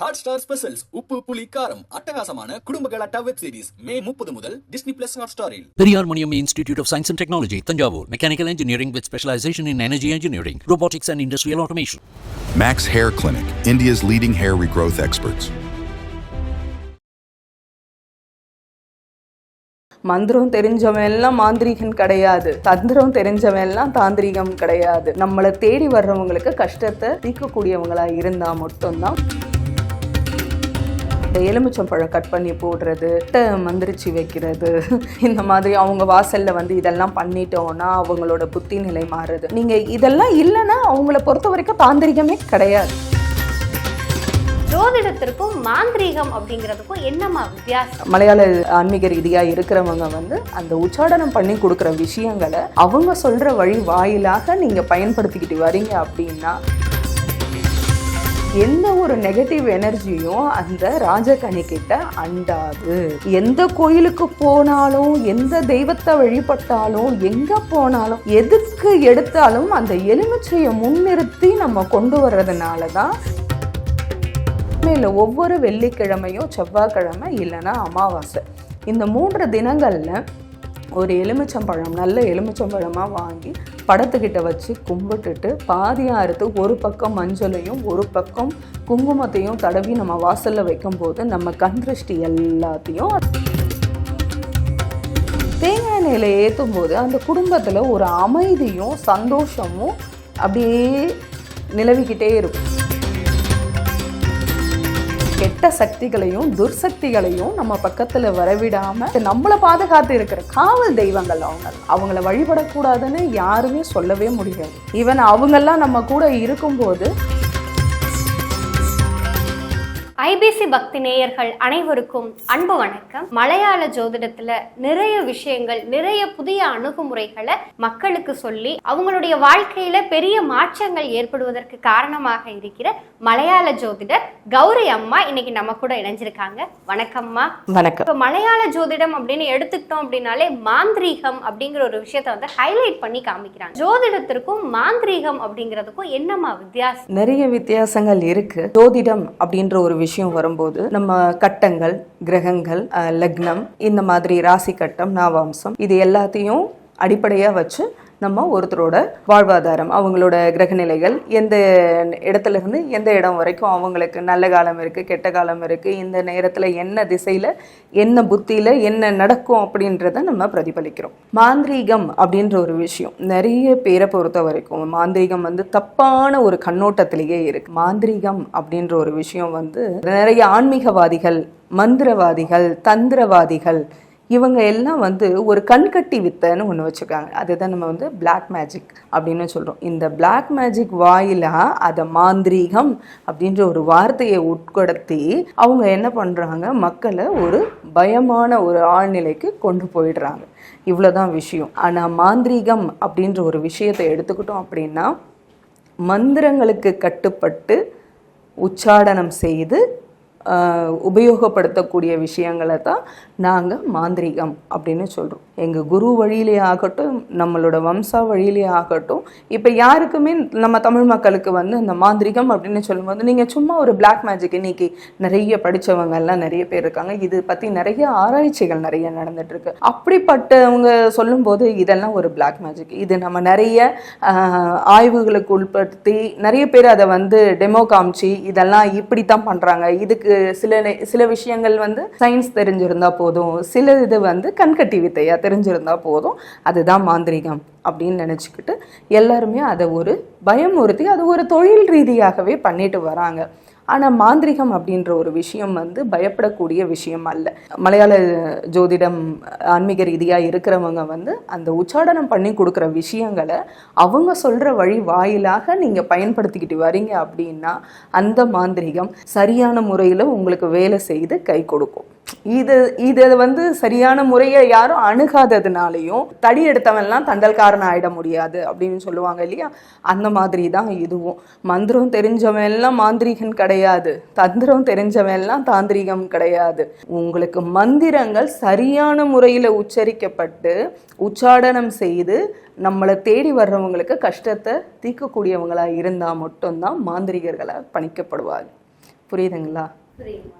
Hot star specials உப்பு புளி காரம் அட்டகாசமான குடும்ப கலாட்டா வெப் சீரிஸ் மே முப்பது முதல் டிஸ்னி பிளஸ் ஹாட் ஸ்டாரில் Periyar Maniam institute of science and technology Thanjavur. Mechanical engineering with specialisation in energy engineering robotics and industrial automation. Max Hair Clinic, India's leading hair regrowth experts. மந்திரம் தெரிஞ்சவன் எல்லாம் மாந்திரீகன் கிடையாது. தந்திரம் தெரிஞ்சவன் எல்லாம் தாந்திரிகம் கிடையாது. நம்மளை தேடி வர்றவங்களுக்கு கஷ்டத்தை தீர்க்கக்கூடியவங்களா இருந்தா மட்டும்தான் இந்த எலுமிச்சம்பழம் கட் பண்ணி போடுறது மந்திரிச்சு வைக்கிறது இந்த மாதிரி அவங்க வாசல்ல வந்து இதெல்லாம் பண்ணிட்டோம்னா அவங்களோட புத்தி நிலை மாறுது. நீங்க இதெல்லாம் இல்லைன்னா அவங்கள பொறுத்த வரைக்கும் தாந்திரிகமே கிடையாது. ஜோதிடத்திற்கும் மாந்திரீகம் அப்படிங்கிறதுக்கும் என்னம்மா வித்தியாசம்? மலையாள ஆன்மீக ரீதியா இருக்கிறவங்க வந்து அந்த உச்சாடனம் பண்ணி கொடுக்குற விஷயங்களை அவங்க சொல்ற வழி வாயிலாக நீங்க பயன்படுத்திக்கிட்டு வரீங்க அப்படின்னா எந்த ஒரு நெகட்டிவ் எனர்ஜியும் அந்த ராஜகனி கிட்ட அண்டாது. எந்த கோயிலுக்கு போனாலும் எந்த தெய்வத்தை வழிபட்டாலும் எங்க போனாலும் எதுக்கு எடுத்தாலும் அந்த எலுமிச்சையை முன்னிறுத்தி நம்ம கொண்டு வர்றதுனால தான் இல்லை ஒவ்வொரு வெள்ளிக்கிழமையும் செவ்வாய்க்கிழமை இல்லைன்னா அமாவாசை. இந்த மூன்று தினங்களில் ஒரு எலுமிச்சம்பழம் நல்ல எலுமிச்சம்பழமாக வாங்கி படத்துக்கிட்ட வச்சு கும்பிட்டுட்டு பாதியாக அறுத்து ஒரு பக்கம் மஞ்சளையும் ஒரு பக்கம் குங்குமத்தையும் தடவி நம்ம வாசலில் வைக்கும்போது நம்ம கண் திருஷ்டி எல்லாத்தையும் தேங்காய் எண்ணெயில் ஏற்றும் போது அந்த குடும்பத்தில் ஒரு அமைதியும் சந்தோஷமும் அப்படியே நிலவிக்கிட்டே இருக்கும். கெட்ட சக்திகளையும் துர்சக்திகளையும் நம்ம பக்கத்துல வரவிடாம நம்மளை பாதுகாத்து இருக்கிற காவல் தெய்வங்கள் அவங்க. அவங்கள வழிபடக்கூடாதுன்னு யாருமே சொல்லவே முடியாது. ஈவன் அவங்கெல்லாம் நம்ம கூட இருக்கும்போது ஐபிசி பக்தி நேயர்கள் அனைவருக்கும் அன்பு வணக்கம். மலையாள ஜோதிடத்துல நிறைய விஷயங்கள் நிறைய புதிய அணுகுமுறைகளை மக்களுக்கு சொல்லி அவங்களுடைய வாழ்க்கையில பெரிய மாற்றங்கள் ஏற்படுவதற்கு காரணமாக இருக்கிற மலையாள ஜோதிடர் கௌரி அம்மா இன்னைக்கு நம்ம கூட இணைஞ்சிருக்காங்க. வணக்கம்மா வணக்கம். இப்போ மலையாள ஜோதிடம் அப்படின்னு எடுத்துக்கிட்டோம் அப்படின்னாலே மாந்திரீகம் அப்படிங்கிற ஒரு விஷயத்த வந்து ஹைலைட் பண்ணி காமிக்கிறாங்க. ஜோதிடத்திற்கும் மாந்திரீகம் அப்படிங்கிறதுக்கும் என்னம்மா வித்தியாசம்? நிறைய வித்தியாசங்கள் இருக்கு. ஜோதிடம் அப்படின்ற ஒரு விஷயம் வரும்போது நம்ம கட்டங்கள் கிரகங்கள் லக்னம் இந்த மாதிரி ராசி கட்டம் நாவாம்சம் இது எல்லாத்தையும் அடிப்படையாக வச்சு நம்ம ஒருத்தரோட வாழ்வாதாரம் அவங்களோட கிரகநிலைகள் எந்த இடத்துல இருந்து எந்த இடம் வரைக்கும் அவங்களுக்கு நல்ல காலம் இருக்குது கெட்ட காலம் இருக்குது இந்த நேரத்தில் என்ன திசையில் என்ன புத்தியில் என்ன நடக்கும் அப்படின்றத நம்ம பிரதிபலிக்கிறோம். மாந்திரீகம் அப்படின்ற ஒரு விஷயம் நிறைய பேரை பொறுத்த வரைக்கும் மாந்திரீகம் வந்து தப்பான ஒரு கண்ணோட்டத்திலேயே இருக்குது மாந்திரீகம் அப்படின்ற ஒரு விஷயம் வந்து நிறைய ஆன்மீகவாதிகள் மந்திரவாதிகள் தந்திரவாதிகள் இவங்க எல்லாம் வந்து ஒரு கண்கட்டி வித்தைன்னு ஒன்று வச்சுருக்காங்க. அதுதான் நம்ம வந்து பிளாக் மேஜிக் அப்படின்னு சொல்கிறோம் இந்த பிளாக் மேஜிக் வாயிலாக அதை மாந்திரீகம் அப்படின்ற ஒரு வார்த்தையை உட்கொடுத்தி அவங்க என்ன பண்ணுறாங்க மக்களை ஒரு பயமான ஒரு ஆழ்நிலைக்கு கொண்டு போயிடுறாங்க. இவ்வளோதான் விஷயம். ஆனால் மாந்திரீகம் அப்படின்ற ஒரு விஷயத்தை எடுத்துக்கிட்டோம் அப்படின்னா மந்திரங்களுக்கு கட்டுப்பட்டு உச்சாடனம் செய்து உபயோகப்படுத்தக்கூடிய விஷயங்களை தான் நாங்கள் மாந்திரீகம் அப்படின்னு சொல்கிறோம் எங்கள் குரு வழியிலே ஆகட்டும் நம்மளோட வம்சா வழியிலே ஆகட்டும் இப்போ யாருக்குமே நம்ம தமிழ் மக்களுக்கு வந்து இந்த மாந்திரிகம் அப்படின்னு சொல்லும்போது நீங்கள் சும்மா ஒரு பிளாக் மேஜிக் இன்னைக்கு நிறைய படித்தவங்கெல்லாம் நிறைய பேர் இருக்காங்க. இது பற்றி நிறைய ஆராய்ச்சிகள் நிறைய நடந்துட்டுருக்கு. அப்படிப்பட்டவங்க சொல்லும்போது இதெல்லாம் ஒரு பிளாக் மேஜிக் இது நம்ம நிறைய ஆய்வுகளுக்கு உட்படுத்தி நிறைய பேர் அதை வந்து டெமோ காமிச்சு இதெல்லாம் இப்படி தான் பண்ணுறாங்க இதுக்கு சில சில விஷயங்கள் வந்து சயின்ஸ் தெரிஞ்சிருந்தா போதும். சில இது வந்து கண்கட்டி வித்தையாக தெரிஞ்சிருந்தா போதும். அதுதான் மாந்திரிகம் அப்படின்னு நினச்சிக்கிட்டு எல்லாருமே அதை ஒரு பயமுறுத்தி அது ஒரு தொழில் ரீதியாகவே பண்ணிட்டு வராங்க. ஆனால் மாந்திரிகம் அப்படின்ற ஒரு விஷயம் வந்து பயப்படக்கூடிய விஷயம் அல்ல. மலையாள ஜோதிடம் ஆன்மீக ரீதியாக இருக்கிறவங்க வந்து அந்த உச்சாடனம் பண்ணி கொடுக்குற விஷயங்களை அவங்க சொல்கிற வழி வாயிலாக நீங்கள் பயன்படுத்திக்கிட்டு வரீங்க அப்படின்னா அந்த மாந்திரிகம் சரியான முறையில் உங்களுக்கு வேலை செய்து கை கொடுக்கும். இது இது வந்து சரியான முறையை யாரும் அணுகாததுனாலையும் தடி எடுத்தவன்லாம் தண்டல்காரன் ஆயிட முடியாது அப்படின்னு சொல்லுவாங்க இல்லையா? அந்த மாதிரி தான் இதுவும். மந்திரம் தெரிஞ்சவன் எல்லாம் மாந்திரீகன் கிடையாது. தந்திரம் தெரிஞ்சவன் எல்லாம் தாந்திரிகம் கிடையாது. உங்களுக்கு மந்திரங்கள் சரியான முறையில் உச்சரிக்கப்பட்டு உச்சாடனம் செய்து நம்மளை தேடி வர்றவங்களுக்கு கஷ்டத்தை தீக்கக்கூடியவங்களாக இருந்தால் மட்டும்தான் மாந்திரிகர்களாக பணிக்கப்படுவாங்க புரியுதுங்களா?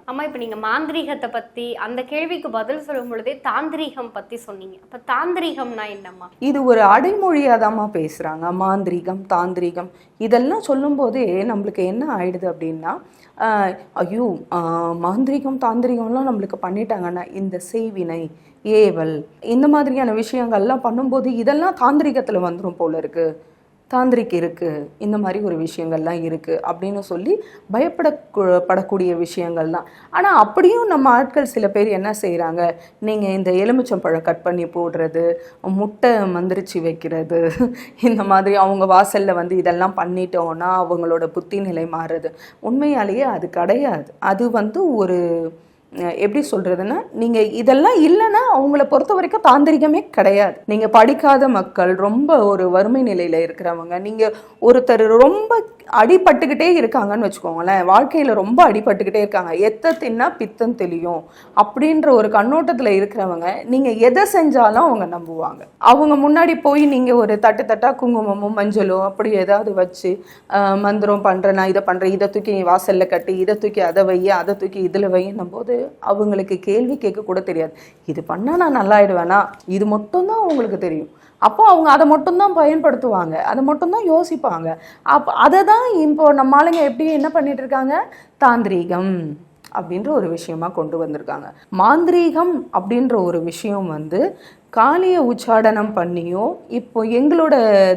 அம்மா இப்ப நீங்க மாந்திரீகத்தை பத்தி அந்த கேள்விக்கு பதில் சொல்லும் பொழுதே தாந்திரீகம் பத்தி சொன்னீங்க. அப்ப தாந்திரீகம்னா என்னம்மா? இது ஒரு அடைமொழியாதாம்மா பேசுகிறாங்க மாந்திரீகம் தாந்திரீகம். இதெல்லாம் சொல்லும்போதே நம்மளுக்கு என்ன ஆயிடுது அப்படின்னா ஆஹ், ஐயோ ஆஹ், மாந்திரீகம் தாந்திரீகம்லாம் நம்மளுக்கு பண்ணிட்டாங்கன்னா இந்த செய்வினை ஏவல் இந்த மாதிரியான விஷயங்கள்லாம் பண்ணும்போது இதெல்லாம் தாந்திரிகத்தில் வந்துடும் போல இருக்கு. தாந்திரிக் இருக்குது இந்த மாதிரி ஒரு விஷயங்கள்லாம் இருக்குது அப்படின்னு சொல்லி பயப்பட படக்கூடிய விஷயங்கள் தான் ஆனால் அப்படியும் நம்ம ஆட்கள் சில பேர் என்ன செய்கிறாங்க நீங்கள் இந்த எலுமிச்சம்பழம் கட் பண்ணி போடுறது முட்டை மந்திரிச்சு வைக்கிறது இந்த மாதிரி அவங்க வாசலில் வந்து இதெல்லாம் பண்ணிட்டோன்னா அவங்களோட புத்தி நிலை மாறுது. உண்மையாலேயே அது கிடையாது. அது வந்து ஒரு எப்படி சொல்கிறதுன்னா நீங்கள் இதெல்லாம் இல்லைன்னா அவங்கள பொறுத்த வரைக்கும் தாந்திரிகமே கிடையாது. நீங்கள் படிக்காத மக்கள் ரொம்ப ஒரு வறுமை நிலையில் இருக்கிறவங்க நீங்கள் ஒருத்தர் ரொம்ப அடிபட்டுக்கிட்டே இருக்காங்கன்னு வச்சுக்கோங்களேன் வாழ்க்கையில் ரொம்ப அடிபட்டுக்கிட்டே இருக்காங்க. எத்தை தின்னா பித்தம் தெளியும் அப்படின்ற ஒரு கண்ணோட்டத்தில் இருக்கிறவங்க நீங்கள் எதை செஞ்சாலும் அவங்க நம்புவாங்க. அவங்க முன்னாடி போய் நீங்கள் ஒரு தட்டு தட்டாக குங்குமமோ மஞ்சளோ அப்படி ஏதாவது வச்சு மந்திரம் பண்ணுறேன் நான் இதை பண்ணுறேன் இதை தூக்கி வாசலில் கட்டி இதை தூக்கி அதை வை அதை தூக்கி இதில் வைன்னும் போது அவங்களுக்கு கேள்வி கேட்க கூட தெரியாது. இது பண்ணால் நான் நல்லாயிடுவேனா? இது மட்டும்தான் அவங்களுக்கு தெரியும். அப்போ அவங்க அதை மட்டும்தான் பயன்படுத்துவாங்க. அதை மட்டும்தான் யோசிப்பாங்க. அப்போ அதை தான் இப்போ நம்ம ஆளுங்க எப்படி என்ன பண்ணிட்டு இருக்காங்க? தாந்திரீகம் அப்படின்ற ஒரு விஷயமா கொண்டு வந்திருக்காங்க. மாந்திரீகம் அப்படின்ற ஒரு விஷயம் வந்து காளியை உச்சாடனம் பண்ணியும் இப்போ எங்களோட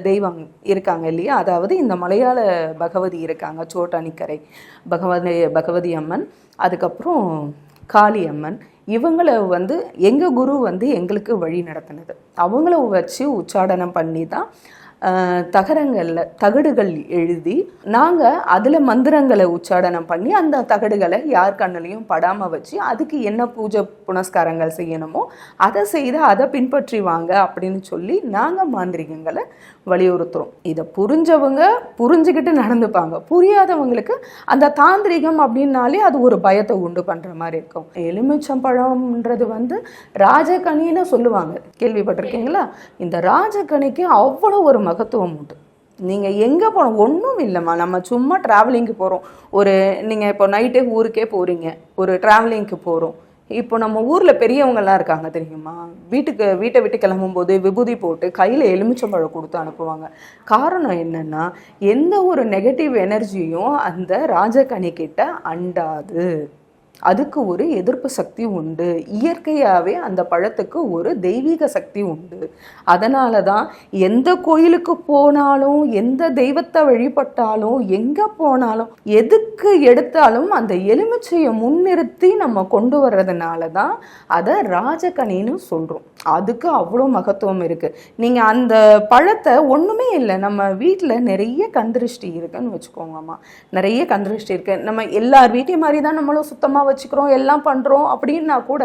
தெய்வம் இருக்காங்க இல்லையா? அதாவது இந்த மலையாள பகவதி இருக்காங்க சோட்டானிக்கரை பகவதி பகவதி அம்மன். அதுக்கப்புறம் காளியம்மன் இவங்களை வந்து எங்கள் குரு வந்து எங்களுக்கு வழி நடத்தினது. அவங்கள வச்சு உச்சாடனம் பண்ணி தான் தகரங்களில் தகடுகள் எழுதி நாங்கள் அதில் மந்திரங்களை உச்சாடனம் பண்ணி அந்த தகடுகளை யார் கண்ணிலையும் படாமல் வச்சு அதுக்கு என்ன பூஜை புனஸ்காரங்கள் செய்யணுமோ அதை செய்து அதை பின்பற்றி வாங்க அப்படின்னு சொல்லி நாங்கள் மாந்திரிகங்களை வலியுறுத்துகிறோம் இதை புரிஞ்சவங்க புரிஞ்சுக்கிட்டு நடந்துப்பாங்க. புரியாதவங்களுக்கு அந்த தாந்திரிகம் அப்படின்னாலே அது ஒரு பயத்தை உண்டு பண்ணுற மாதிரி இருக்கும். எலுமிச்சம்பழம்ன்றது வந்து ராஜகனின்னு சொல்லுவாங்க. கேள்விப்பட்டிருக்கீங்களா? இந்த ராஜகனிக்கு அவ்வளோ ஒரு மகத்துவம் உண்டு. நீங்கள் எங்கே போனோம் ஒன்றும் இல்லைம்மா. நம்ம சும்மா ட்ராவலிங்க்கு போகிறோம் ஒரு நீங்கள் இப்போ நைட்டே ஊருக்கே போகிறீங்க ஒரு ட்ராவலிங்க்கு போகிறோம் இப்போ நம்ம ஊரில் பெரியவங்கெல்லாம் இருக்காங்க தெரியுமா? வீட்டுக்கு வீட்டை விட்டு கிளம்பும்போது விபூதி போட்டு கையில் எலுமிச்சம்பழம் கொடுத்து அனுப்புவாங்க. காரணம் என்னன்னா எந்த ஒரு நெகட்டிவ் எனர்ஜியும் அந்த ராஜகனி கிட்ட அண்டாது. அதுக்கு ஒரு எதிர்ப்பு சக்தி உண்டு. இயற்கையாகவே அந்த பழத்துக்கு ஒரு தெய்வீக சக்தி உண்டு. அதனால தான் எந்த கோயிலுக்கு போனாலும் எந்த தெய்வத்தை வழிபட்டாலும் எங்கே போனாலும் எதுக்கு எடுத்தாலும் அந்த எலுமிச்சையை முன்னிறுத்தி நம்ம கொண்டு வர்றதுனால தான் அதை ராஜகனின்னு சொல்கிறோம் அதுக்கு அவ்வளோ மகத்துவம் இருக்குது நீங்கள் அந்த பழத்தை ஒன்றுமே இல்லை. நம்ம வீட்டில் நிறைய கந்திருஷ்டி இருக்குன்னு வச்சுக்கோங்கம்மா. நிறைய கந்திருஷ்டி இருக்கு. நம்ம எல்லார் வீட்டையும் மாதிரி தான் நம்மளும் சுத்தமாக வச்சுக்கிறோம் எல்லாம் பண்ணுறோம் அப்படின்னா கூட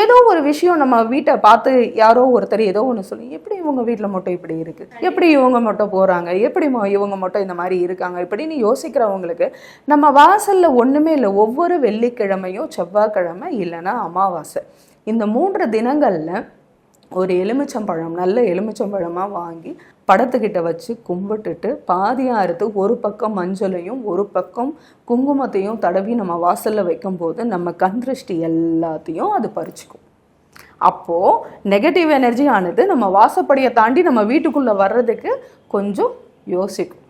ஏதோ ஒரு விஷயம் நம்ம வீட்டை பார்த்து யாரோ ஒருத்தர் ஏதோ ஒன்று சொல்லி எப்படி இவங்க வீட்டில் மட்டும் இப்படி இருக்குது எப்படி இவங்க மட்டும் போகிறாங்க எப்படி இவங்க மட்டும் இந்த மாதிரி இருக்காங்க? இப்படின்னு யோசிக்கிறவங்களுக்கு நம்ம வாசலில் ஒன்றுமே இல்லை. ஒவ்வொரு வெள்ளிக்கிழமையும் செவ்வாய்க்கிழமை இல்லைன்னா அமாவாசை. இந்த மூன்று தினங்களில் ஒரு எலுமிச்சம்பழம் நல்ல எலுமிச்சம்பழமாக வாங்கி படத்துக்கிட்ட வச்சு கும்பிட்டுட்டு பாதியாக அறுத்து ஒரு பக்கம் மஞ்சளையும் ஒரு பக்கம் குங்குமத்தையும் தடவி நம்ம வாசலில் வைக்கும்போது நம்ம கண் திருஷ்டி எல்லாத்தையும் அது பறிச்சுக்கும். அப்போது நெகட்டிவ் எனர்ஜி ஆனது நம்ம வாசப்படியை தாண்டி நம்ம வீட்டுக்குள்ளே வர்றதுக்கு கொஞ்சம் யோசிக்கும்.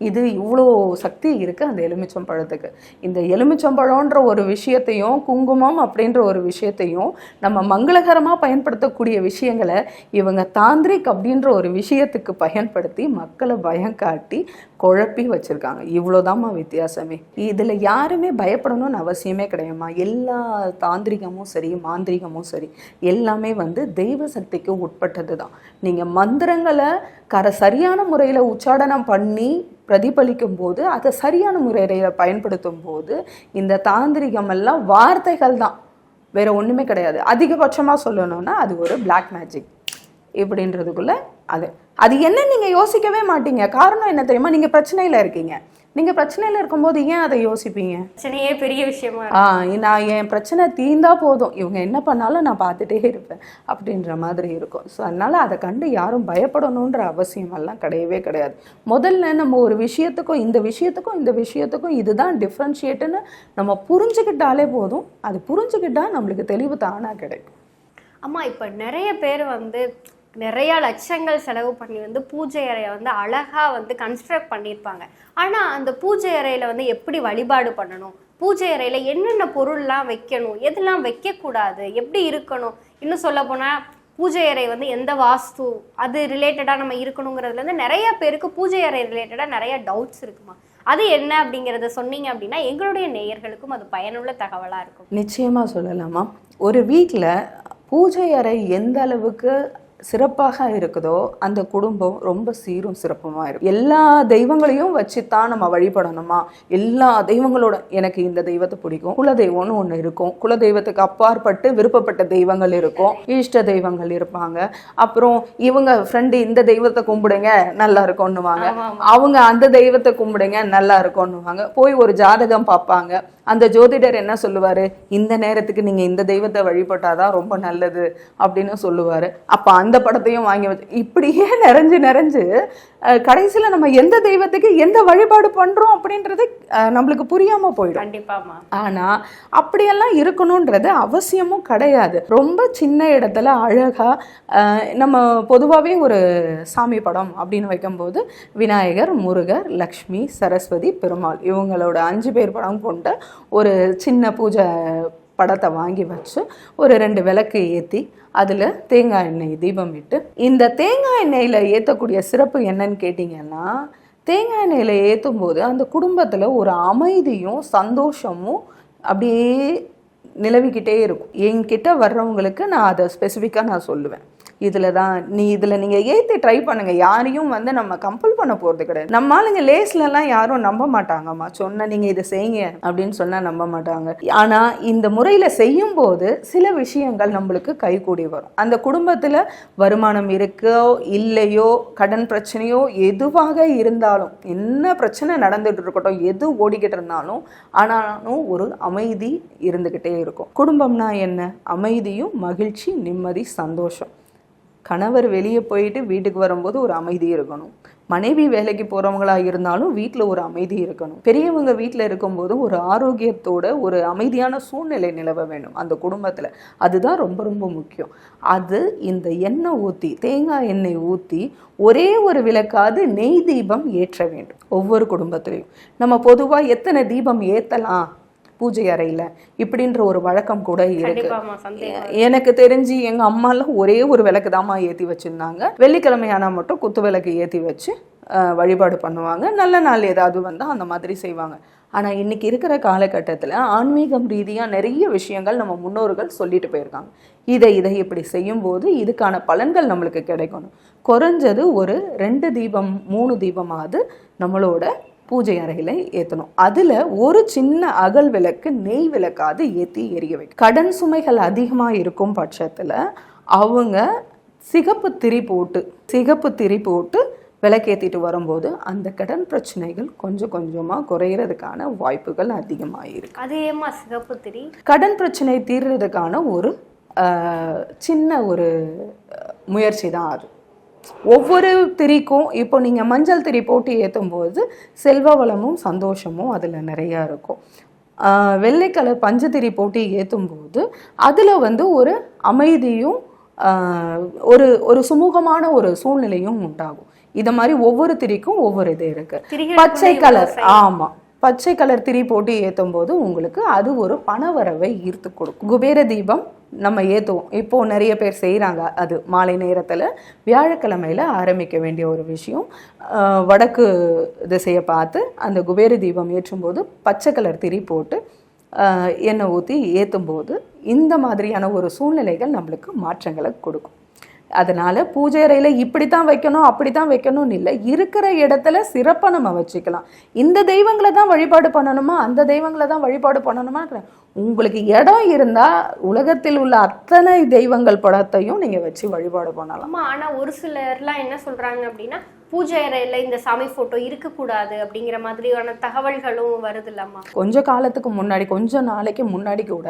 இது இவ்வளோ சக்தி இருக்குது அந்த எலுமிச்சம் பழத்துக்கு. இந்த எலுமிச்சம்பழம்ன்ற ஒரு விஷயத்தையும் குங்குமம் அப்படின்ற ஒரு விஷயத்தையும் நம்ம மங்களகரமாக பயன்படுத்தக்கூடிய விஷயங்களை இவங்க தாந்திரிக் அப்படின்ற ஒரு விஷயத்துக்கு பயன்படுத்தி மக்களை பயம் காட்டி குழப்பி வச்சுருக்காங்க. இவ்வளோதாம்மா வித்தியாசமே. இதில் யாருமே பயப்படணும்னு அவசியமே கிடையாதும்மா. எல்லா தாந்திரிகமும் சரி மாந்திரிகமும் சரி எல்லாமே வந்து தெய்வ சக்திக்கு உட்பட்டது தான். நீங்கள் மந்திரங்களை கர சரியான முறையில் உச்சாடனம் பண்ணி பிரதிபலிக்கும் போது அதை சரியான முறையில் பயன்படுத்தும் போது இந்த தாந்திரிகம் எல்லாம் வார்த்தைகள் தான். வேற ஒன்றுமே கிடையாது. அதிகபட்சமாக சொல்லணும்னா அது ஒரு பிளாக் மேஜிக் இப்படின்றதுக்குள்ளே அது அது என்ன நீங்கள் யோசிக்கவே மாட்டீங்க? காரணம் என்ன தெரியுமா? நீங்கள் பிரச்சனையில் இருக்கீங்க. நீங்கள் பிரச்சனையில் இருக்கும்போது ஏன் அதை யோசிப்பீங்க? பிரச்சனையே பெரிய விஷயமா ஆ நான் என் பிரச்சனை தீந்தா போதும். இவங்க என்ன பண்ணாலும் நான் பார்த்துட்டே இருப்பேன். அப்படின்ற மாதிரி இருக்கும். ஸோ அதனால அதை கண்டு யாரும் பயப்படணுன்ற அவசியம் எல்லாம் கிடையவே கிடையாது. முதல்ல நம்ம ஒரு விஷயத்துக்கும் இந்த விஷயத்துக்கும் இந்த விஷயத்துக்கும் இதுதான் டிஃப்ரென்ஷியேட்டுன்னு நம்ம புரிஞ்சுக்கிட்டாலே போதும். அது புரிஞ்சுக்கிட்டா நம்மளுக்கு தெளிவு தானாக கிடைக்கும். அம்மா இப்போ நிறைய பேர் வந்து நிறைய லட்சங்கள் செலவு பண்ணி வந்து பூஜை அறையை வந்து அழகாக வந்து கன்ஸ்ட்ரக்ட் பண்ணியிருப்பாங்க. ஆனால் அந்த பூஜை அறையில் வந்து எப்படி வழிபாடு பண்ணணும்? பூஜை அறையில் என்னென்ன பொருள்லாம் வைக்கணும்? எதெல்லாம் வைக்கக்கூடாது? எப்படி இருக்கணும்? இன்னும் சொல்ல போனால் பூஜை அறை வந்து எந்த வாஸ்து அது ரிலேட்டடாக நம்ம இருக்கணுங்கிறதுலேருந்து நிறைய பேருக்கு பூஜை அறை ரிலேட்டடாக நிறைய டவுட்ஸ் இருக்குமா? அது என்ன அப்படிங்கிறத சொன்னீங்க அப்படின்னா எங்களுடைய நேயர்களுக்கும் அது பயனுள்ள தகவலாக இருக்கும். நிச்சயமாக சொல்லலாமா? ஒரு வீட்டில் பூஜை அறை எந்த அளவுக்கு சிறப்பாக இருக்குதோ அந்த குடும்பம் ரொம்ப சீரும் சிறப்புமா இருக்கும். எல்லா தெய்வங்களையும் வச்சுத்தான் நம்ம வழிபடணுமா? எல்லா தெய்வங்களோட எனக்கு இந்த தெய்வத்தை பிடிக்கும். குலதெய்வம்னு ஒன்று இருக்கும். குலதெய்வத்துக்கு அப்பாற்பட்டு விருப்பப்பட்ட தெய்வங்கள் இருக்கும். இஷ்ட தெய்வங்கள் இருப்பாங்க. அப்புறம் இவங்க ஃப்ரெண்டு இந்த தெய்வத்தை கும்பிடுங்க நல்லா இருக்கும்னுவாங்க. அவங்க அந்த தெய்வத்தை கும்பிடுங்க நல்லா இருக்கும்னுவாங்க. போய் ஒரு ஜாதகம் பார்ப்பாங்க. அந்த ஜோதிடர் என்ன சொல்லுவாரு? இந்த நேரத்துக்கு நீங்க இந்த தெய்வத்தை வழிபட்டாதான் ரொம்ப நல்லது அப்படின்னு சொல்லுவாரு. அப்ப அந்த படத்தையும் வாங்கி வச்சு இப்படியே நிறைஞ்சு நிறைஞ்சு கடைசியில நம்ம எந்த தெய்வத்துக்கு எந்த வழிபாடு பண்றோம் அப்படின்றது நம்மளுக்கு புரியாம போயிடும். கண்டிப்பாமா ஆனா அப்படியெல்லாம் இருக்கணுன்றது அவசியமும் கிடையாது. ரொம்ப சின்ன இடத்துல அழகா அஹ், நம்ம பொதுவாகவே ஒரு சாமி படம் அப்படின்னு வைக்கும்போது விநாயகர் முருகர் லக்ஷ்மி சரஸ்வதி பெருமாள் இவங்களோட அஞ்சு பேர் படம் கொண்ட ஒரு சின்ன பூஜை படத்தை வாங்கி வச்சு ஒரு ரெண்டு விளக்கு ஏற்றி அதில் தேங்காய் எண்ணெய் தீபம் இட்டு இந்த தேங்காய் எண்ணெயில் ஏற்றக்கூடிய சிறப்பு என்னன்னு கேட்டிங்கன்னா தேங்காய் எண்ணெயில் ஏற்றும் போது அந்த குடும்பத்தில் ஒரு அமைதியும் சந்தோஷமும் அப்படியே நிலவிக்கிட்டே இருக்கும். என்கிட்ட வர்றவங்களுக்கு நான் அதை ஸ்பெசிஃபிக்காக நான் சொல்லுவேன். இதில் தான் நீ இதில் நீங்கள் ஏற்றி ட்ரை பண்ணுங்கள் யாரையும் வந்து நம்ம கம்பல் பண்ண போகிறது கிடையாது. நம்ம ஆளுங்க லேஸ்லலாம் யாரும் நம்ப மாட்டாங்கம்மா. சொன்ன நீங்கள் இதை செய்யுங்க அப்படின்னு சொன்னால் நம்ப மாட்டாங்க. ஆனால் இந்த முறையில் செய்யும்போது சில விஷயங்கள் நம்மளுக்கு கைகூடி வரும். அந்த குடும்பத்தில் வருமானம் இருக்கோ இல்லையோ கடன் பிரச்சனையோ எதுவாக இருந்தாலும் என்ன பிரச்சனை நடந்துட்டு இருக்கட்டும் எது ஓடிக்கிட்டு இருந்தாலும் ஆனாலும் ஒரு அமைதி இருந்துக்கிட்டே இருக்கும். குடும்பம்னா என்ன? அமைதியும் மகிழ்ச்சி நிம்மதி சந்தோஷம். கணவர் வெளியே போயிட்டு வீட்டுக்கு வரும்போது ஒரு அமைதி இருக்கணும். மனைவி வேலைக்கு போகிறவங்களா இருந்தாலும் வீட்டில் ஒரு அமைதி இருக்கணும். பெரியவங்க வீட்டில் இருக்கும்போது ஒரு ஆரோக்கியத்தோட ஒரு அமைதியான சூழ்நிலை நிலவ வேண்டும். அந்த குடும்பத்தில் அதுதான் ரொம்ப ரொம்ப முக்கியம். அது இந்த எண்ணெய் ஊற்றி தேங்காய் எண்ணெய் ஊற்றி ஒரே ஒரு விளக்காது நெய் தீபம் ஏற்ற வேண்டும். ஒவ்வொரு குடும்பத்திலையும். நம்ம பொதுவாக எத்தனை தீபம் ஏற்றலாம் பூஜை அறையில் இப்படின்ற ஒரு வழக்கம் கூட இருக்கு. எனக்கு தெரிஞ்சு எங்க அம்மாலாம் ஒரே ஒரு விளக்கு தாம்மா ஏற்றி வச்சிருந்தாங்க. வெள்ளிக்கிழமை ஆனால் மட்டும் குத்து விளக்கு ஏற்றி வச்சு வழிபாடு பண்ணுவாங்க. நல்ல நாள் ஏதாவது வந்தால் அந்த மாதிரி செய்வாங்க. ஆனால் இன்னைக்கு இருக்கிற காலகட்டத்தில் ஆன்மீகம் ரீதியாக நிறைய விஷயங்கள் நம்ம முன்னோர்கள் சொல்லிட்டு போயிருக்காங்க. இதை இதை இப்படி செய்யும்போது இதுக்கான பலன்கள் நம்மளுக்கு கிடைக்கணும். குறைஞ்சது ஒரு ரெண்டு தீபம் மூணு தீபமாவது நம்மளோட பூஜை அறையில் ஏற்றணும் அதில் ஒரு சின்ன அகல் விளக்கு நெய் விளக்காவது ஏற்றி எரிய வைக்கும் கடன் சுமைகள் அதிகமாக இருக்கும் பட்சத்தில் அவங்க சிகப்பு திரி போட்டு சிகப்பு திரி போட்டு விளக்கேற்றிட்டு வரும்போது அந்த கடன் பிரச்சனைகள் கொஞ்சம் கொஞ்சமாக குறையிறதுக்கான வாய்ப்புகள் அதிகமாக இருக்கு. அது ஏமா சிகப்பு திரி? கடன் பிரச்சனை தீர்றதுக்கான ஒரு சின்ன ஒரு முயற்சி தான் அது. ஒவ்வொரு திரிக்கும் இப்போ நீங்கள் மஞ்சள் திரி போட்டு ஏற்றும் போது செல்வ வளமும் சந்தோஷமும் அதில் நிறையா இருக்கும். ஆஹ், வெள்ளை கலர் பஞ்சத்திரி போட்டு ஏற்றும் போது அதில் வந்து ஒரு அமைதியும் ஆஹ், ஒரு ஒரு சுமூகமான ஒரு சூழ்நிலையும் உண்டாகும். இதை மாதிரி ஒவ்வொரு திரிக்கும் ஒவ்வொரு இது இருக்கு. பச்சை கலர் செயல். பச்சை கலர் திரி போட்டு ஏற்றும் போது உங்களுக்கு அது ஒரு பணவரவை ஈர்த்து கொடுக்கும். குபேர தீபம் நம்ம ஏற்றுவோம் இப்போ நிறைய பேர் செய்கிறாங்க அது. மாலை நேரத்தில் வியாழக்கிழமையில் ஆரம்பிக்க வேண்டிய ஒரு விஷயம். வடக்கு திசையை பார்த்து அந்த குபேர தீபம் ஏற்றும்போது பச்சை கலர் திரி போட்டு எண்ணெய் ஊற்றி ஏற்றும் போது இந்த மாதிரியான ஒரு சூழ்நிலைகள் நம்மளுக்கு மாற்றங்களை கொடுக்கும். அதனால் பூஜை அறையில் இப்படி தான் வைக்கணும் அப்படி தான் வைக்கணும்னு இல்லை. இருக்கிற இடத்துல சிறப்பாக நம்ம வச்சுக்கலாம். இந்த தெய்வங்களை தான் வழிபாடு பண்ணணுமா? அந்த தெய்வங்களை தான் வழிபாடு பண்ணணுமா? உங்களுக்கு இடம் இருந்தால் உலகத்தில் உள்ள அத்தனை தெய்வங்கள் படத்தையும் நீங்கள் வச்சு வழிபாடு பண்ணலாம். ஆனால் ஒரு சிலர்லாம் என்ன சொல்கிறாங்க அப்படின்னா பூஜை அறையில இந்த சாமி போட்டோ இருக்கக்கூடாது அப்படிங்கிற மாதிரியான தகவல்களும் வருது இல்லாமா கொஞ்ச காலத்துக்கு முன்னாடி கொஞ்ச நாளைக்கு முன்னாடி கூட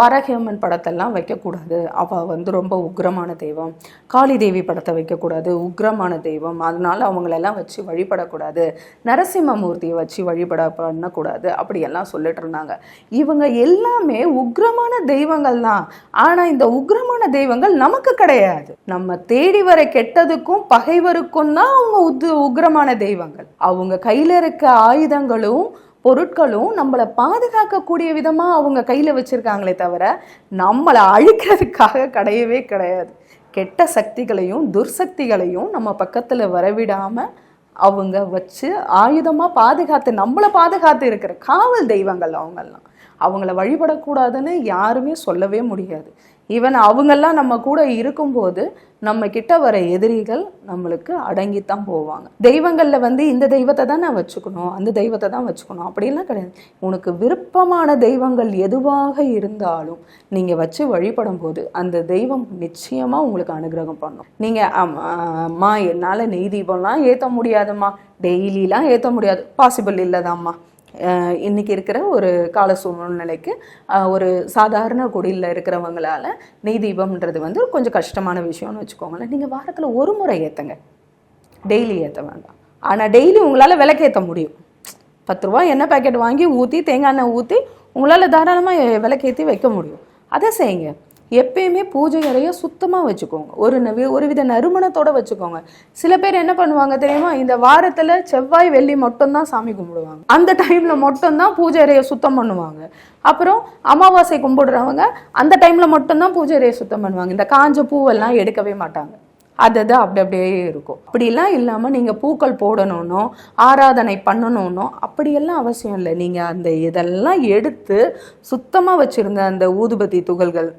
வரஹேமன் படத்தெல்லாம் வைக்கக்கூடாது. அவ வந்து ரொம்ப உக்ரமான தெய்வம். காளி தேவி படத்தை வைக்கக்கூடாது. உக்ரமான தெய்வம். அதனால அவங்களெல்லாம் வச்சு வழிபடக்கூடாது. நரசிம்மமூர்த்தியை வச்சு வழிபட பண்ணக்கூடாது. அப்படியெல்லாம் சொல்லிட்டு இருந்தாங்க. இவங்க எல்லாமே உக்ரமான தெய்வங்கள் தான். ஆனா இந்த உக்ரமான தெய்வங்கள் நமக்கு கிடையாது. நம்ம தேடி வர கெட்டதுக்கும் பகைவருக்கும் தான் அவங்க உத்து உக்ரமான தெய்வங்கள். அவங்க கையில் இருக்க ஆயுதங்களும் பொருட்களும் நம்மளை பாதுகாக்கக்கூடிய விதமாக அவங்க கையில் வச்சுருக்காங்களே தவிர நம்மளை அழிக்கிறதுக்காக கிடையவே கிடையாது. கெட்ட சக்திகளையும் துர்சக்திகளையும் நம்ம பக்கத்தில் வரவிடாமல் அவங்க வச்சு ஆயுதமாக பாதுகாத்து நம்மளை பாதுகாத்து இருக்கிற காவல் தெய்வங்கள் அவங்கெல்லாம். அவங்கள வழிபடக்கூடாதுன்னு யாருமே சொல்லவே முடியாது. ஈவன் அவங்கெல்லாம் நம்ம கூட இருக்கும்போது நம்ம கிட்ட வர எதிரிகள் நம்மளுக்கு அடங்கித்தான் போவாங்க. தெய்வங்களில் வந்து இந்த தெய்வத்தை தான் நான் வச்சுக்கணும் அந்த தெய்வத்தை தான் வச்சுக்கணும். அப்படின்லாம் கிடையாது. உனக்கு விருப்பமான தெய்வங்கள் எதுவாக இருந்தாலும் நீங்கள் வச்சு வழிபடும் போது அந்த தெய்வம் நிச்சயமாக உங்களுக்கு அனுகிரகம் பண்ணும். நீங்கள் அம்மா என்னால் நெய் தீபம்லாம் ஏற்ற முடியாதும்மா. டெய்லிலாம் ஏற்ற முடியாது. பாசிபிள் இல்லைதாம்மா. இன்றைக்கி இன்னைக்கு இருக்கிற ஒரு கால சூழ்நிலைக்கு ஒரு சாதாரண குடியில் இருக்கிறவங்களால நெய் தீபம்ன்றது வந்து கொஞ்சம் கஷ்டமான விஷயம்னு வச்சுக்கோங்களேன். நீங்கள் வாரத்தில் ஒரு முறை ஏற்றுங்க டெய்லி ஏற்ற வேண்டாம். ஆனால் டெய்லி உங்களால் விளக்கேற்ற முடியும். பத்து ரூபா எண்ணெய் பாக்கெட் வாங்கி ஊற்றி தேங்காய் எண்ணெய் ஊற்றி உங்களால் தாராளமாக விளக்கேற்றி வைக்க முடியும். அதை செய்யுங்க. எப்பயுமே பூஜை அறையை சுத்தமாக வச்சுக்கோங்க. ஒரு ஒரு வித நறுமணத்தோடு வச்சுக்கோங்க. சில பேர் என்ன பண்ணுவாங்க தெரியுமா? இந்த வாரத்தில் செவ்வாய் வெள்ளி மட்டும்தான் சாமி கும்பிடுவாங்க. அந்த டைமில் மட்டும்தான் பூஜை அறையை சுத்தம் பண்ணுவாங்க. அப்புறம் அமாவாசை கும்பிடுறவங்க அந்த டைமில் மட்டும்தான் பூஜை அறையை சுத்தம் பண்ணுவாங்க. இந்த காஞ்ச பூவெல்லாம் எடுக்கவே மாட்டாங்க. அது அது அப்படி அப்படியே இருக்கும். அப்படிலாம் இல்லாமல் நீங்கள் பூக்கள் போடணும்னோ ஆராதனை பண்ணணும்னோ அப்படியெல்லாம் அவசியம் இல்லை. நீங்கள் அந்த இதெல்லாம் எடுத்து சுத்தமாக வச்சுருந்த அந்த ஊதுபத்தி துகள்கள்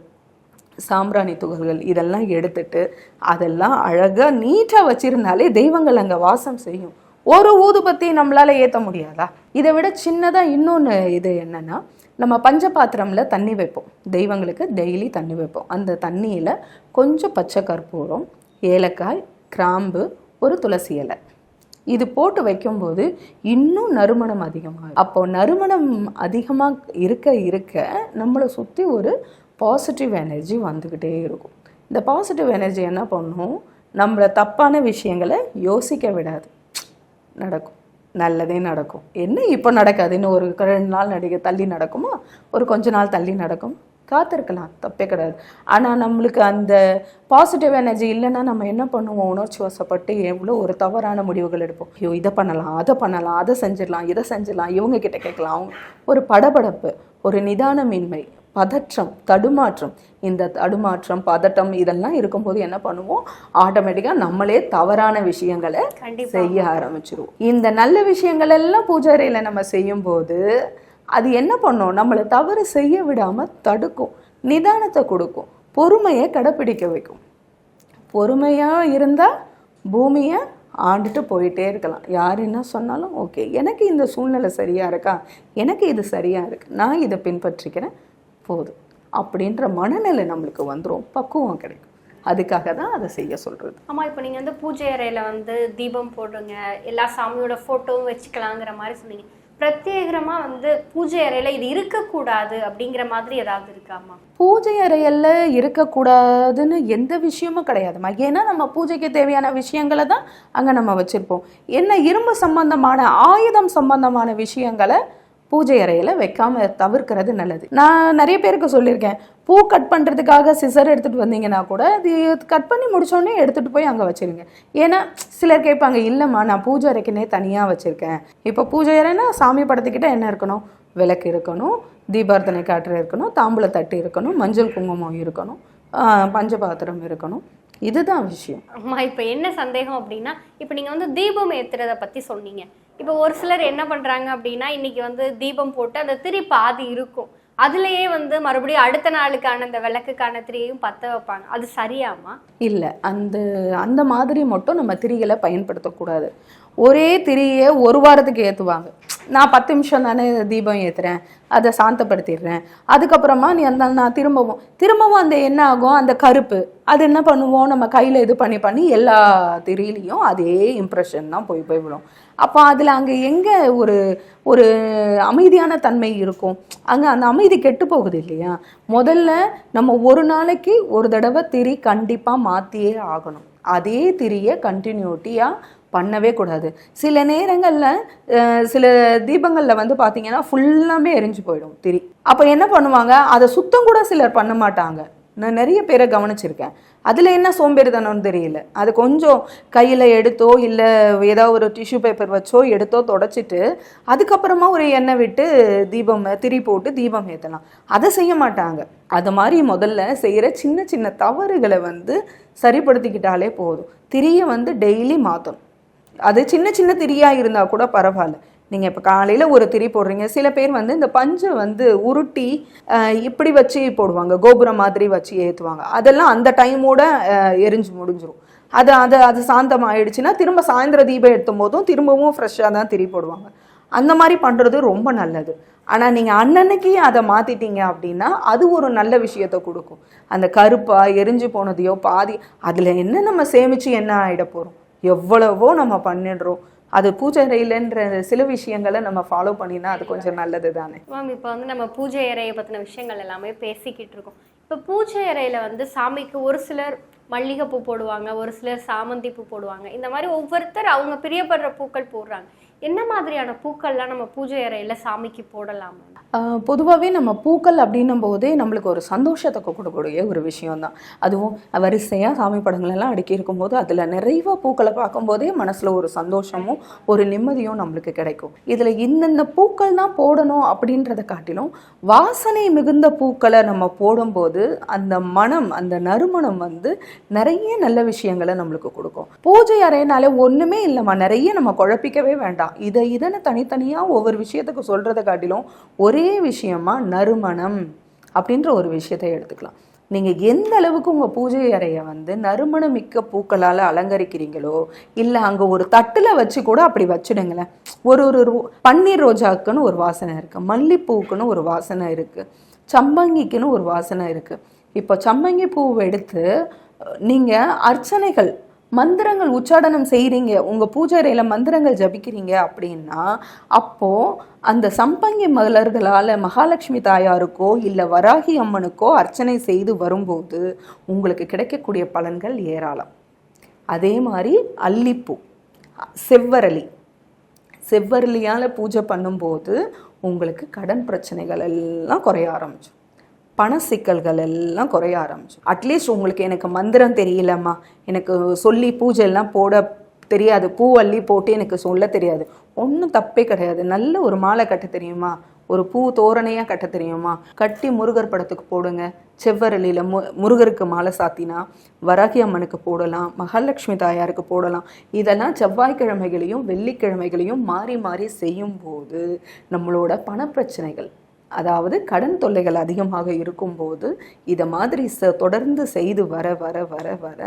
சாம்பிராணி துகள்கள் இதெல்லாம் எடுத்துட்டு அதெல்லாம் அழகாக நீட்டாக வச்சிருந்தாலே தெய்வங்கள் அங்கே வாசம் செய்யும். ஒரு ஊதுபத்தி நம்மளால ஏற்ற முடியாதா? இதை விட சின்னதாக இன்னொன்று இது என்னன்னா நம்ம பஞ்ச பாத்திரம்ல தண்ணி வைப்போம். தெய்வங்களுக்கு டெய்லி தண்ணி வைப்போம். அந்த தண்ணியில் கொஞ்சம் பச்சை கற்பூரம் ஏலக்காய் கிராம்பு ஒரு துளசி இலை. இது போட்டு வைக்கும்போது இன்னும் நறுமணம் அதிகமாகும். அப்போ நறுமணம் அதிகமாக இருக்க இருக்க நம்மளை சுற்றி ஒரு பாசிட்டிவ் எனர்ஜி வந்துக்கிட்டே இருக்கும். இந்த பாசிட்டிவ் எனர்ஜி என்ன பண்ணும்? நம்மளை தப்பான விஷயங்களை யோசிக்க விடாது. நடக்கும். நல்லதே நடக்கும். என்ன இப்போ நடக்காது? இன்னும் ஒரு ரெண்டு நாள் நடிக்க தள்ளி நடக்குமா? ஒரு கொஞ்ச நாள் தள்ளி நடக்கும். காத்திருக்கலாம். தப்பே கிடையாது. ஆனால் நம்மளுக்கு அந்த பாசிட்டிவ் எனர்ஜி இல்லைன்னா நம்ம என்ன பண்ணுவோம்? உணர்ச்சி வசப்பட்டு எவ்வளோ ஒரு தவறான முடிவுகள் எடுப்போம். ஐயோ இதை பண்ணலாம் அதை பண்ணலாம் அதை செஞ்சிடலாம் இதை செஞ்சிடலாம் இவங்க கிட்ட கேட்கலாம். அவங்க ஒரு படபடப்பு ஒரு நிதானமின்மை பதற்றம் தடுமாற்றம். இந்த தடுமாற்றம் பதட்டம் இதெல்லாம் இருக்கும்போது என்ன பண்ணுவோம்? ஆட்டோமேட்டிக்காக நம்மளே தவறான விஷயங்களை. செய்ய ஆரம்பிச்சிருவோம். இந்த நல்ல விஷயங்கள் எல்லாம் பூஜை அறையில நம்ம செய்யும்போது அது என்ன பண்ணும்? நம்மளை தவறு செய்ய விடாம தடுக்கும் நிதானத்தை கொடுக்கும் பொறுமையை கடைப்பிடிக்க வைக்கும். பொறுமையா இருந்தா பூமியை ஆண்டுட்டு போயிட்டே இருக்கலாம். யார் என்ன சொன்னாலும் ஓகே எனக்கு இந்த சூழ்நிலை சரியா இருக்கா? எனக்கு இது சரியா இருக்கு. நான் இதை பின்பற்றிக்கிறேன் போதும் அப்படின்ற மனநிலை நம்மளுக்கு வந்துரும். பக்குவம் கிடைக்கும். அதுக்காக தான் அதை செய்ய சொல்றது. ஆமா இப்போ நீங்க வந்து பூஜை அறையில வந்து தீபம் போடுங்க எல்லா சாமியோட போட்டோவும் வச்சுக்கலாங்கிற மாதிரி சொன்னீங்க. பிரத்யேகமா வந்து பூஜை அறையில இது இருக்கக்கூடாது அப்படிங்கிற மாதிரி ஏதாவது இருக்காமா பூஜை அறையல்ல இருக்கக்கூடாதுன்னு எந்த விஷயமும் கிடையாதுமா ஏன்னா நம்ம பூஜைக்கு தேவையான விஷயங்களை தான் அங்கே நம்ம வச்சுருப்போம். என்ன இரும்பு சம்பந்தமான ஆயுதம் சம்பந்தமான விஷயங்களை பூஜை அறையில் வைக்காம தவிர்க்கிறது நல்லது. நான் நிறைய பேருக்கு சொல்லியிருக்கேன் பூ கட் பண்ணுறதுக்காக சிசர் எடுத்துகிட்டு வந்தீங்கன்னா கூட அது கட் பண்ணி முடிச்சோடனே எடுத்துகிட்டு போய் அங்கே வச்சிருங்க. ஏன்னா சிலர் கேட்பாங்க இல்லைம்மா நான் பூஜை அறைக்குனே தனியாக வச்சுருக்கேன். இப்போ பூஜை அறைன்னா சாமி படத்துக்கிட்ட என்ன இருக்கணும்? விளக்கு இருக்கணும் தீபார்த்தனை காற்று இருக்கணும் தாம்பூல தட்டு இருக்கணும் மஞ்சள் குங்குமம் இருக்கணும் பஞ்சபாத்திரம் இருக்கணும். இதுதான் விஷயம். அம்மா இப்போ என்ன சந்தேகம் அப்படின்னா இப்போ நீங்க வந்து தீபம் ஏத்துறத பத்தி சொன்னீங்க. இப்போ ஒரு சிலர் என்ன பண்றாங்க அப்படின்னா இன்னைக்கு வந்து தீபம் போட்டு அந்த திரி பாதி இருக்கும். அதுலயே வந்து மறுபடியும் அடுத்த நாளுக்கான அந்த விளக்குக்கான திரியையும் பத்த வைப்பாங்க. அது சரியாமா இல்லை அந்த அந்த மாதிரி மட்டும் நம்ம திரிகளை பயன்படுத்தக்கூடாது. ஒரே திரியை ஒரு வாரத்துக்கு ஏற்றுவாங்க நான் பத்து நிமிஷம் தானே தீபம் ஏற்றுறேன் அதை சாந்தப்படுத்திடுறேன். அதுக்கப்புறமா நீ அந்த நான் திரும்பவும் திரும்பவும் அந்த என்ன ஆகும்? அந்த கருப்பு. அது என்ன பண்ணுவோம்? நம்ம கையில் இது பண்ணி பண்ணி எல்லா திரியிலையும் அதே இம்ப்ரெஷன் தான் போய் போய் விடும். அப்போ அதில் அங்கே எங்கே ஒரு ஒரு அமைதியான தன்மை இருக்கும்? அங்கே அந்த அமைதி கெட்டு போகுது இல்லையா? முதல்ல நம்ம ஒரு நாளைக்கு ஒரு தடவை திரி கண்டிப்பாக மாற்றியே ஆகணும். அதே திரியை கண்டினியூட்டியாக பண்ணவே கூடாது. சில நேரங்களில் சில தீபங்களில் வந்து பார்த்தீங்கன்னா ஃபுல்லாமே எரிஞ்சு போயிடும் திரி. அப்போ என்ன பண்ணுவாங்க? அதை சுத்தம் கூட சிலர் பண்ண மாட்டாங்க. நான் நிறைய பேரை கவனிச்சிருக்கேன். அதில் என்ன சோம்பேறிதனம்னு தெரியல. அது கொஞ்சம் கையில் எடுத்தோ இல்லை ஏதாவது ஒரு டிஷ்யூ பேப்பர் வச்சோ எடுத்தோ தொடச்சிட்டு அதுக்கப்புறமா ஒரு எண்ணெய் விட்டு தீபம் திரி போட்டு தீபம் ஏற்றலாம் அதை செய்ய மாட்டாங்க. அது மாதிரி முதல்ல செய்கிற சின்ன சின்ன தவறுகளை வந்து சரிப்படுத்திக்கிட்டாலே போதும். திரியை வந்து டெய்லி மாற்றணும் அது சின்ன சின்ன திரியாக இருந்தால் கூட பரவாயில்ல. நீங்கள் இப்போ காலையில் ஒரு திரி போடுறீங்க. சில பேர் வந்து இந்த பஞ்சை வந்து உருட்டி இப்படி வச்சு போடுவாங்க. கோபுரம் மாதிரி வச்சு ஏற்றுவாங்க அதெல்லாம் அந்த டைமோட எரிஞ்சு முடிஞ்சிடும் அது அது அது சாந்தம் ஆயிடுச்சுன்னா திரும்ப சாயந்தர தீபம் எடுத்தும் போதும் திரும்பவும் ஃப்ரெஷ்ஷாக தான் திரி போடுவாங்க. அந்த மாதிரி பண்ணுறது ரொம்ப நல்லது. ஆனால் நீங்கள் அன்னன்னைக்கு அதை மாற்றிட்டீங்க அப்படின்னா அது ஒரு நல்ல விஷயத்தை கொடுக்கும். அந்த கருப்பாக எரிஞ்சு போனதையோ பாதி அதில் என்ன நம்ம சேமித்து என்ன ஆகிட போகிறோம் எவ்வளவோ நம்ம பண்ணிடுறோம். அது பூஜை அறையிலன்ற சில விஷயங்களை நம்ம ஃபாலோ பண்ணினா அது கொஞ்சம் நல்லது தானே மேம் இப்போ வந்து நம்ம பூஜை அறையை பற்றின விஷயங்கள் எல்லாமே பேசிக்கிட்டு இருக்கோம். இப்போ பூஜை அறையில் வந்து சாமிக்கு ஒரு சிலர் மல்லிகைப்பூ போடுவாங்க ஒரு சிலர் சாமந்தி பூ போடுவாங்க. இந்த மாதிரி ஒவ்வொருத்தர் அவங்க பிரியப்படுற பூக்கள் போடுறாங்க. என்ன மாதிரியான பூக்கள்லாம் நம்ம பூஜை அறையில் சாமிக்கு போடலாம் பொதுவாகவே நம்ம பூக்கள் அப்படின்னும் போதே நம்மளுக்கு ஒரு சந்தோஷத்தை கொடுக்கக்கூடிய ஒரு விஷயம்தான். அதுவும் வரிசையாக சாமி படங்களெல்லாம் அடுக்கி இருக்கும்போது அதில் நிறைவாக பூக்களை பார்க்கும்போதே மனசில் ஒரு சந்தோஷமும் ஒரு நிம்மதியும் நம்மளுக்கு கிடைக்கும். இதில் இந்தந்த பூக்கள் தான் போடணும் அப்படின்றத காட்டிலும் வாசனை மிகுந்த பூக்களை நம்ம போடும்போது அந்த மனம் அந்த நறுமணம் வந்து நிறைய நல்ல விஷயங்களை நம்மளுக்கு கொடுக்கும். பூஜை அறையினாலே ஒன்றுமே இல்லைம்மா நிறைய நம்ம குழப்பிக்கவே வேண்டாம். இதை இதனை தனித்தனியாக ஒவ்வொரு விஷயத்துக்கு சொல்கிறத காட்டிலும் ஒரே விஷயமா நறுமணம் அப்படின்ற ஒரு விஷயத்தை எடுத்துக்கலாம். நீங்கள் எந்த அளவுக்கு உங்கள் பூஜை அறையை வந்து நறுமணம் மிக்க பூக்களால் அலங்கரிக்கிறீங்களோ இல்லை அங்கே ஒரு தட்டில் வச்சு கூட அப்படி வச்சுடுங்களேன். ஒரு ஒரு ரோ- பன்னீர் ரோஜாக்குன்னு ஒரு வாசனை இருக்குது மல்லிப்பூக்குன்னு ஒரு வாசனை இருக்குது சம்பங்கிக்குன்னு ஒரு வாசனை இருக்குது இப்போ சம்பங்கி பூவை எடுத்து நீங்கள் அர்ச்சனைகள் மந்திரங்கள் உச்சாடனம் செய்கிறீங்க உங்கள் பூஜைறையில் மந்திரங்கள் ஜபிக்கிறீங்க அப்படின்னா அப்போது அந்த சம்பங்கி மலர்களால் மகாலட்சுமி தாயாருக்கோ இல்லை வராகி அம்மனுக்கோ அர்ச்சனை செய்து வரும்போது உங்களுக்கு கிடைக்கக்கூடிய பலன்கள் ஏராளம். அதே மாதிரி அல்லிப்பூ செவ்வரளி. செவ்வரளியால் பூஜை பண்ணும்போது உங்களுக்கு கடன் பிரச்சனைகள் எல்லாம் குறைய ஆரம்பிச்சு பண சிக்கல்கள் எல்லாம் குறைய ஆரம்பிச்சோம் அட்லீஸ்ட் உங்களுக்கு எனக்கு மந்திரம் தெரியலம்மா. எனக்கு சொல்லி பூஜை எல்லாம் போட தெரியாது. பூ அள்ளி போட்டு எனக்கு சொல்ல தெரியாது. ஒன்றும் தப்பே கிடையாது. நல்ல ஒரு மாலை கட்ட தெரியுமா? ஒரு பூ தோரணையாக கட்ட தெரியுமா? கட்டி முருகர் படத்துக்கு போடுங்க. செவ்வரளியில் மு முருகருக்கு மாலை சாத்தினா வராகி அம்மனுக்கு போடலாம் மகாலட்சுமி தாயாருக்கு போடலாம். இதெல்லாம் செவ்வாய்க்கிழமைகளையும் வெள்ளிக்கிழமைகளையும் மாறி மாறி செய்யும்போது நம்மளோட பணப்பிரச்சனைகள் அதாவது கடன் தொல்லைகள் அதிகமாக இருக்கும்போது இதை மாதிரி ச தொடர்ந்து செய்து வர வர வர வர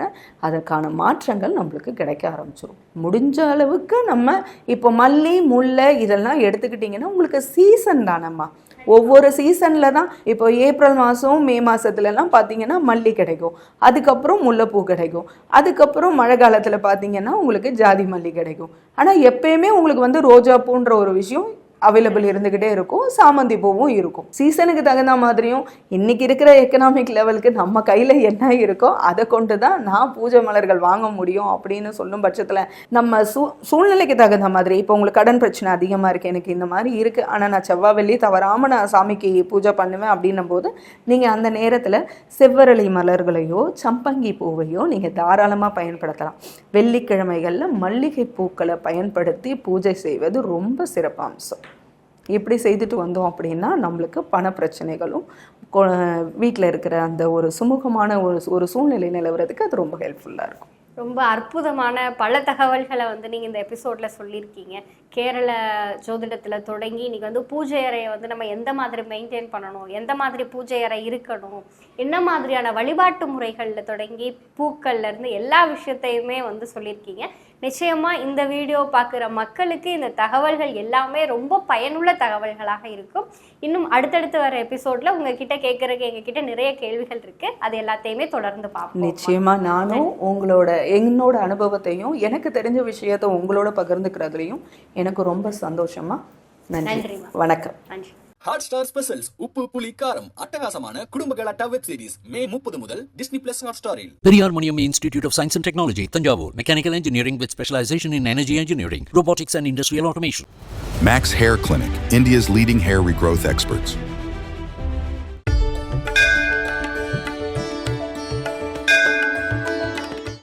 அதற்கான மாற்றங்கள் நம்மளுக்கு கிடைக்க ஆரம்பிச்சிடும் முடிஞ்ச அளவுக்கு நம்ம இப்போ மல்லி முல்லை இதெல்லாம் எடுத்துக்கிட்டிங்கன்னா உங்களுக்கு சீசன் தானம்மா. ஒவ்வொரு சீசனில் தான் இப்போ ஏப்ரல் மாதம் மே மாதத்துலலாம் பார்த்தீங்கன்னா மல்லி கிடைக்கும். அதுக்கப்புறம் முல்லைப்பூ கிடைக்கும். அதுக்கப்புறம் மழை காலத்தில் பார்த்தீங்கன்னா உங்களுக்கு ஜாதி மல்லி கிடைக்கும். ஆனால் எப்பயுமே உங்களுக்கு வந்து ரோஜா பூன்ற ஒரு விஷயம் அவைலபிள் இருந்துக்கிட்டே இருக்கும் சாமந்தி பூவும் இருக்கும். சீசனுக்கு தகுந்த மாதிரியும் இன்னைக்கு இருக்கிற எக்கனாமிக் லெவலுக்கு நம்ம கையில் என்ன இருக்கோ அதை கொண்டு தான் நான் பூஜை மலர்கள் வாங்க முடியும் அப்படின்னு சொல்லும் பட்சத்தில் நம்ம சூ சூழ்நிலைக்கு தகுந்த மாதிரி இப்போ உங்களுக்கு கடன் பிரச்சனை அதிகமாக இருக்குது எனக்கு இந்த மாதிரி இருக்குது ஆனால் நான் செவ்வாய் வெள்ளி தவறாமல் நான் சாமிக்கு பூஜை பண்ணுவேன் அப்படின்னும் போது நீங்கள் அந்த நேரத்தில் செவ்வரளி மலர்களையோ சம்பங்கி பூவையோ நீங்கள் தாராளமாக பயன்படுத்தலாம். வெள்ளிக்கிழமைகளில் மல்லிகை பூக்களை பயன்படுத்தி பூஜை செய்வது ரொம்ப சிறப்பம்சம் இப்படி செய்துட்டு வந்தோம் அப்படின்னா நம்மளுக்கு பண பிரச்சனைகளும் வீட்டில் இருக்கிற அந்த ஒரு சுமூகமான ஒரு ஒரு சூழ்நிலை நிலவுறதுக்கு அது ரொம்ப ஹெல்ப்ஃபுல்லாக இருக்கும். ரொம்ப அற்புதமான பல தகவல்களை வந்து நீங்கள் இந்த எபிசோடில் சொல்லியிருக்கீங்க. கேரள ஜோதிடத்தில் தொடங்கி நீங்கள் வந்து பூஜை அறையை வந்து நம்ம எந்த மாதிரி மெயின்டைன் பண்ணணும் எந்த மாதிரி பூஜை அறை இருக்கணும் என்ன மாதிரியான வழிபாட்டு முறைகளில் தொடங்கி பூக்கள்லேருந்து எல்லா விஷயத்தையுமே வந்து சொல்லியிருக்கீங்க. நிச்சயமா இந்த வீடியோ பார்க்குற மக்களுக்கு இந்த தகவல்கள் எல்லாமே ரொம்ப பயனுள்ள தகவல்களாக இருக்கும். இன்னும் அடுத்தடுத்து வர எபிசோட்ல உங்ககிட்ட கேட்கறதுக்கு எங்ககிட்ட நிறைய கேள்விகள் இருக்கு. அது எல்லாத்தையுமே தொடர்ந்து பார்ப்போம். நிச்சயமா நானும் உங்களோட என்னோட அனுபவத்தையும் எனக்கு தெரிஞ்ச விஷயத்த உங்களோட பகிர்ந்துக்கிறதுலையும் எனக்கு ரொம்ப சந்தோஷமா. நன்றி. வணக்கம். நன்றி. ஹாட் ஸ்டார் ஸ்பெஷல்ஸ் உப்பு புளி காரம் அட்டகாசமான குடும்ப கலாட்டா வெப் சீரிஸ் மே முப்பது முதல் டிஸ்னி பிளஸ் ஹாட் ஸ்டாரில் Periyar Maniam Institute of Science and Technology, Tanjavur. Mechanical engineering with specialization in energy engineering, robotics and industrial automation. Max Hair Clinic, India's leading hair regrowth experts.